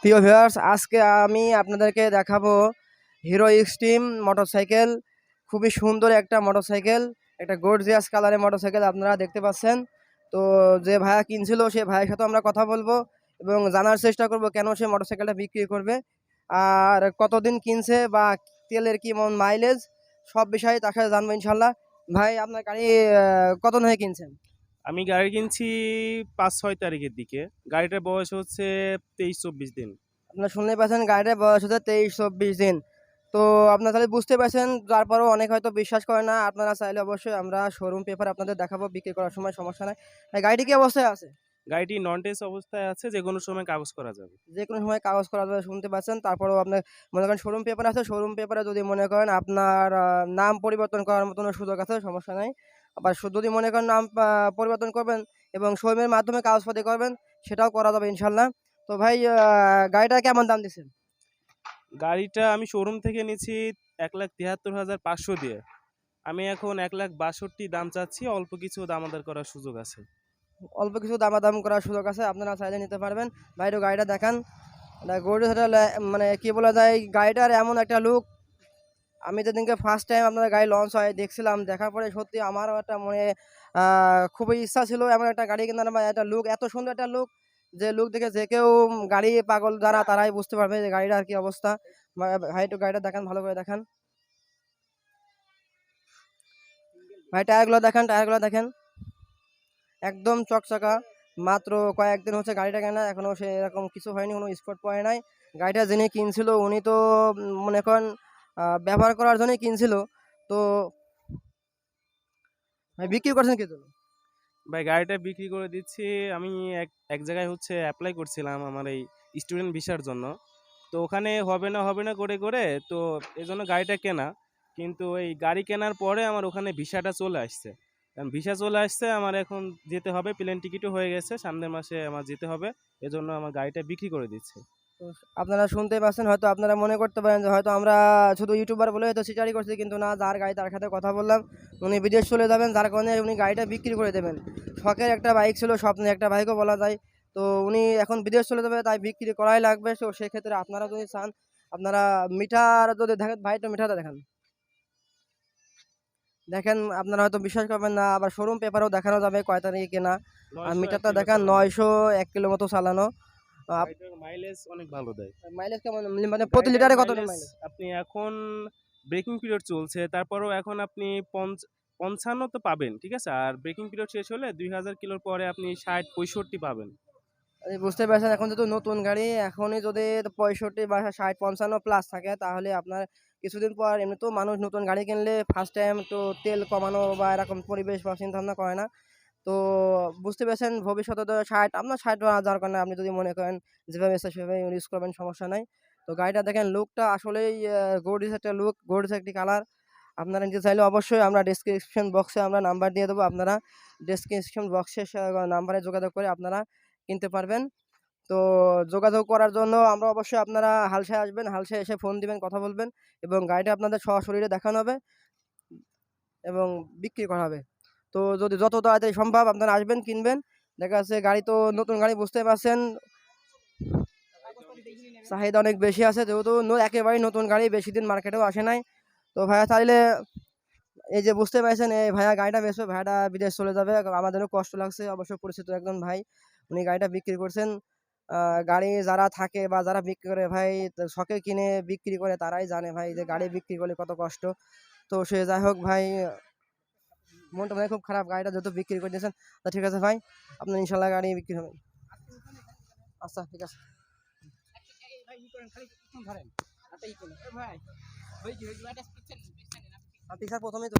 প্রিয় ভিউয়ার্স আজকে আমি আপনাদেরকে দেখাবো হিরো এক্সট্রিম মোটরসাইকেল খুবই সুন্দর একটা মোটরসাইকেল একটা গর্জিয়াস কালারের মোটরসাইকেল আপনারা দেখতে পাচ্ছেন। তো যে ভাইয়া কিনছিল, সে ভাইয়ের সাথে আমরা কথা বলব এবং জানার চেষ্টা করব কেন সে মোটরসাইকেলটা বিক্রি করবে। আর কতদিন কিনছে বা তেলের কি মন মাইলেজ সব বিষয়ে তার সাথে জানব ইনশাল্লাহ ভাই, আপনার গাড়ি কত হয়ে কিনছেন? আমি গাড়ি কিনছি পাঁচ ছয় তারিখের দিকে। গাড়িটার বয়স হচ্ছে তেইশ চব্বিশ দিন। আপনারা শুনতে পাচ্ছেন গাড়িটার বয়স হচ্ছে তেইশ চব্বিশ দিন। তো আপনারা তাহলে বুঝতে পারছেন তারপরেও অনেক হয়তো বিশ্বাস করে না। আপনারা চাইলে অবশ্যই আমরা শোরুম পেপার আপনাদের দেখাবো বিক্রি করার সময় সমস্যা নাই। গাড়িটি কি অবস্থায় আছে? গাড়িটি নন টেস্ট অবস্থায় আছে যে কোনো সময় কাগজ করা যাবে। যে কোনো সময় কাগজ করা যাবে শুনতে পাচ্ছেন। তারপরেও আপনার মনে করেন শোরুম পেপার আছে শোরুম পেপারে যদি মনে করেন আপনার নাম পরিবর্তন করার মতন সুযোগ আছে সমস্যা নাই। আবার যদি মনে করেন নাম পরিবর্তন করবেন এবং শোরুমের মাধ্যমে কাগজপাতি করবেন সেটাও করা যাবে ইনশাল্লাহ তো ভাই গাড়িটা কেমন দাম দিচ্ছেন? গাড়িটা আমি শোরুম থেকে নিয়েছি এক লাখ তিয়াত্তর হাজার পাঁচশো দিয়ে। আমি এখন এক লাখ বাষট্টি দাম চাচ্ছি অল্প কিছু দামাদার করার সুযোগ আছে। অল্প কিছু দামাদাম করার সুযোগ আছে আপনারা চাইলে নিতে পারবেন। বাইরে গাড়িটা দেখান। গরু মানে কি বলা যায় গাড়িটার এমন একটা লুক আমি যেদিনকে ফার্স্ট টাইম আপনার গাড়ি লঞ্চ হয়, দেখছিলাম, দেখার পরে সত্যি আমারও একটা মনে খুবই ইচ্ছা ছিল এমন একটা গাড়ি কেনার বা একটা লুক এত সুন্দর একটা লুক যে লুক দেখে যে কেউ গাড়ি পাগল যারা, তারাই বুঝতে পারবে যে গাড়িটার কি অবস্থা। ভাই, একটু গাড়িটা দেখান, ভালো করে দেখান। ভাই, টায়ারগুলো দেখান, টায়ারগুলো দেখেন। একদম চকচকা, মাত্র কয়েকদিন হচ্ছে গাড়িটা কেনা, এখনও সে এরকম কিছু হয়নি, কোনো স্পট পড়ে নাই। গাড়িটা যিনি কিনছিল, উনি তো মনে করেন ব্যবহার করার জন্যই কিনছিল। তো ভাই, বিক্রি করছেন কি জন্য? ভাই, গাড়িটা বিক্রি করে দিচ্ছি। আমি এক এক জায়গায় হচ্ছে অ্যাপ্লাই করছিলাম আমার এই স্টুডেন্ট ভিসার জন্য। তো ওখানে হবে না হবে না করে করে তো এই জন্য গাড়িটা কেনা। কিন্তু এই গাড়ি কেনার পরে আমার ওখানে ভিসাটা চলে আসছে। কারণ ভিসা চলে আসছে, আমার এখন যেতে হবে। প্লেন টিকিটও হয়ে গেছে, সামনের মাসে আমার যেতে হবে। এজন্য আমার গাড়িটা বিক্রি করে দিচ্ছে। তো আপনারা শুনতে পাচ্ছেন হয়তো আপনারা মনে করতে পারেন যে হয়তো আমরা শুধু ইউটিউবার বলে হয়তো সিটারি করছি কিন্তু না যার গাড়ি তার সাথে কথা বললাম উনি বিদেশ চলে যাবেন যার কারণে উনি গাড়িটা বিক্রি করে দেবেন। শখের একটা বাইক ছিল স্বপ্নের একটা বাইকও বলা যায়। তো উনি এখন বিদেশ চলে যাবে তাই বিক্রি করাই লাগবে। তো সেক্ষেত্রে আপনারা যদি চান আপনারা মিটার যদি দেখেন ভাইটা মিটারটা দেখান। দেখেন আপনারা হয়তো বিশ্বাস করবেন না আবার শোরুম পেপারও দেখানো যাবে কয় তারিখে কেনা। আর মিটারটা দেখান নয়শো এক কিলো মতো চালানো। মাইলেজ অনেক ভালো দেয়। মাইলেজ কেমন? মানে প্রতি লিটারে কত মাইলেজ আপনি এখন ব্রেকিং পিরিয়ড চলছে তারপরেও এখন আপনি পঞ্চ- পঞ্চান্ন তো পাবেন ঠিক আছে? আর ব্রেকিং পিরিয়ড শেষ হলে দুই হাজার কিলোর পরে আপনি ষাট পঁয়ষট্টি পাবেন। বুঝতে পারছেন? এখন যেহেতু নতুন গাড়ি এখনই যদি পঁয়ষট্টি বা ষাট পঞ্চান্ন প্লাস থাকে তাহলে আপনার কিছুদিন পর এমনিতেও মানুষ নতুন গাড়ি কিনলে ফার্স্ট টাইম তো তেল কমানো বা এরকম পরিবেশ বা চিন্তা ভাবনা করে না। তো বুঝতে পেরেছেন ভবিষ্যতে তো ষাট আপনার ষাট হাজার কারণে আপনি যদি মনে করেন যেভাবে ইচ্ছা সেভাবে ইউজ করবেন, সমস্যা নাই। তো গাড়িটা দেখেন লুকটা আসলেই গোর্ডিস একটা লুক গোর্ডিস একটি কালার আপনারা নিতে চাইলে অবশ্যই আমরা ডিসক্রিপশন বক্সে আমরা নাম্বার দিয়ে দেবো, আপনারা ডিসক্রিপশন বক্সে নাম্বারে যোগাযোগ করে আপনারা কিনতে পারবেন। তো যোগাযোগ করার জন্য আমরা অবশ্যই আপনারা হালসায় আসবেন, হালসায় এসে ফোন দিবেন, কথা বলবেন এবং গাড়িটা আপনাদের সশরীরে দেখানো হবে এবং বিক্রি করা হবে। তো যদি যত তাড়াতাড়ি সম্ভব আপনারা আসবেন, কিনবেন। দেখা যাচ্ছে গাড়ি তো নতুন গাড়ি, বুঝতে পারছেন? চাহিদা অনেক বেশি আছে, যেহেতু একেবারেই নতুন গাড়ি, বেশি দিন মার্কেটেও আসে নাই। তো ভাইয়া চাইলে এই যে বুঝতে পারছেন, এই ভাইয়া গাড়িটা বেচবে, ভাইয়াটা বিদেশ চলে যাবে। আমাদেরও কষ্ট লাগছে, অবশ্য পরিচিত একজন ভাই, উনি গাড়িটা বিক্রি করছেন। গাড়ি যারা থাকে বা যারা বিক্রি করে ভাই শখে কিনে বিক্রি করে, তারাই জানে ভাই যে গাড়ি বিক্রি করলে কত কষ্ট। তো সে যাই হোক ভাই মনটা মানে খুব খারাপ গাড়িটা যত বিক্রি করে দিয়েছেন তা ঠিক আছে ভাই আপনার ইনশাল্লাহ গাড়ি বিক্রি হবে আচ্ছা ঠিক আছে স্যার প্রথমেই তো